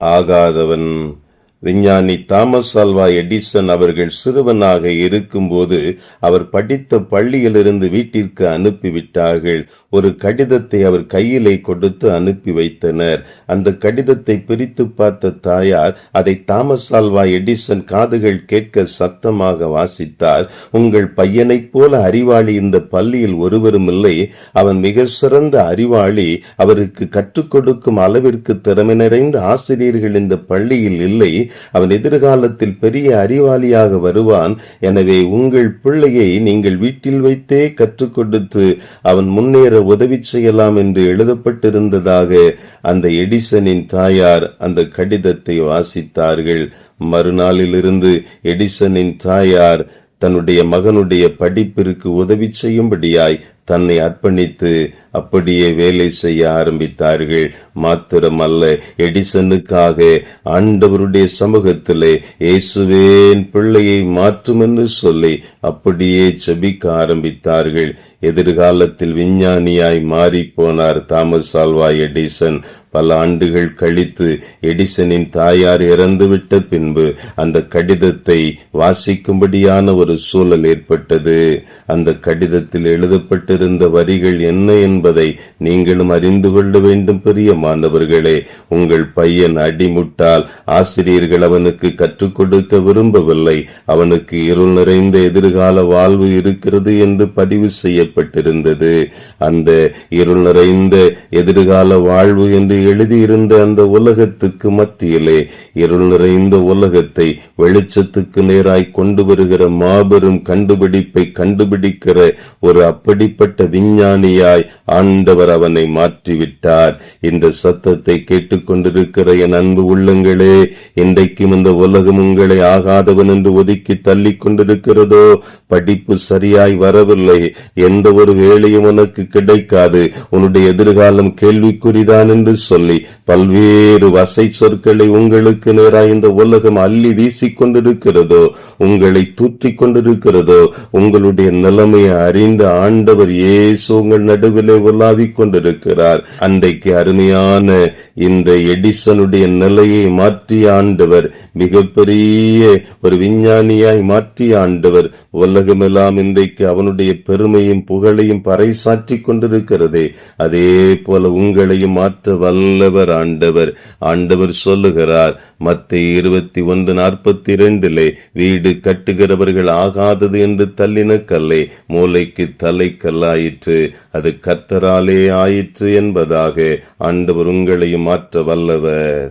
ஆகாதவன் விஞ்ஞானி Thomas Alva Edison அவர்கள் சிறுவனாக இருக்கும்போது அவர் படித்த பள்ளியிலிருந்து வீட்டிற்கு அனுப்பிவிட்டார்கள். ஒரு கடிதத்தை அவர் கையிலே கொடுத்து அனுப்பி வைத்தனர். அந்த கடிதத்தை பிரித்து பார்த்த தாயார் அதை தாமஸ் ஆல்வா எடிசன் காதுகள் கேட்க சத்தமாக வாசித்தார். உங்கள் பையனைப் போல அறிவாளி இந்த பள்ளியில் ஒருவரும் இல்லை. அவன் மிக சிறந்த அறிவாளி. அவருக்கு கற்றுக் கொடுக்கும் அளவிற்கு திறமை நிறைந்த ஆசிரியர்கள் இந்த பள்ளியில் இல்லை. அவன் எதிர்காலத்தில் பெரிய அறிவாளியாக வருவான். எனவே உங்கள் பிள்ளையை நீங்கள் வீட்டில் வைத்தே கற்றுக் கொடுத்து அவன் முன்னேற உதவி செய்யலாம் என்று எழுதப்பட்டிருந்ததாக அந்த எடிசனின் தாயார் அந்த கடிதத்தை வாசித்தார்கள். மறுநாளிலிருந்து எடிசனின் தாயார் தன்னுடைய மகனுடைய படிப்பிற்கு உதவி செய்யும்படியாய் தன்னை அர்ப்பணித்து அப்படியே வேலை செய்ய ஆரம்பித்தார்கள். மாத்திரமல்ல எடிசனுக்காக ஆண்டவருடைய சமூகத்திலே இயேசுவேன் பிள்ளையை மாற்றும் என்று சொல்லி அப்படியே செபிக்க ஆரம்பித்தார்கள். எதிர்காலத்தில் விஞ்ஞானியாய் மாறி போனார் தாமஸ் ஆல்வா எடிசன். பல ஆண்டுகள் கழித்து எடிசனின் தாயார் இறந்துவிட்ட பின்பு அந்த கடிதத்தை வாசிக்கும்படியான ஒரு சூழல் ஏற்பட்டது. அந்த கடிதத்தில் எழுதப்பட்டு எழுதியிருந்த வரிகள் என்ன என்பதை நீங்களும் அறிந்து கொள்ள வேண்டும் பிரியமானவர்களே உங்கள் பையன் அடிமுட்டால் ஆசிரியர்கள் அவனுக்கு கற்றுக் கொடுக்க விரும்பவில்லை. அவனுக்கு இருள் நிறைந்த எதிர்கால வாழ்வு இருக்கிறது என்று பதிவு செய்யப்பட்டிருந்தது. அந்த இருள் நிறைந்த எதிர்கால வாழ்வு என்று எழுதியிருந்த அந்த உலகத்துக்கு மத்தியிலே இருள் நிறைந்த உலகத்தை வெளிச்சத்துக்கு நேராய் கொண்டு வருகிற மாபெரும் கண்டுபிடிப்பை கண்டுபிடிக்கிற ஒரு அப்படிப்பட்ட விஞ்ஞானியாய் ஆண்டவர் அவனை மாற்றிவிட்டார். இந்த சத்தத்தை கேட்டுக்கொண்டிருக்கிற என் அன்பு உள்ளங்களே இன்றைக்கும் இந்த உலகம் உங்களை ஆகாதவன் என்று ஒதுக்கி தள்ளி கொண்டிருக்கிறதோ படிப்பு சரியாய் வரவில்லை. எந்த ஒரு வேலையும் உனக்கு கிடைக்காது. உன்னுடைய எதிர்காலம் கேள்விக்குறிதான் என்று சொல்லி பல்வேறு வசை சொற்களை உங்களுக்கு நேராய் இந்த உலகம் அள்ளி வீசிக்கொண்டிருக்கிறதோ உங்களை தூற்றிக் கொண்டிருக்கிறதோ உங்களுடைய நிலைமையை அறிந்த ஆண்டவர் இயேசு உங்கள் நடுவிலே உலாவிக் கொண்டிருக்கிறார் அன்றைக்கு அருமையான இந்த எடிசனுடைய நிலையை மாற்றிய ஆண்டவர் மிகப்பெரிய ஒரு விஞ்ஞானியாய் மாற்றிய ஆண்டவர் உலகமெல்லாம் இன்றைக்கு அவனுடைய பெருமையும் புகழையும் பறைசாற்றி கொண்டிருக்கிறதே. அதே போல உங்களையும் மாற்ற வல்லவர் ஆண்டவர். ஆண்டவர் சொல்லுகிறார் மத்திய இருபத்தி ஒன்று நாற்பத்தி இரண்டிலே வீடு கட்டுகிறவர்கள் ஆகாதது என்று தள்ளின கல்லை மூளைக்கு தலைக்கல்ல உண்டாயிற்று அது கத்தராலே ஆயிற்று என்பதாக ஆண்டவர் உங்களையும் மாற்ற வல்லவர்.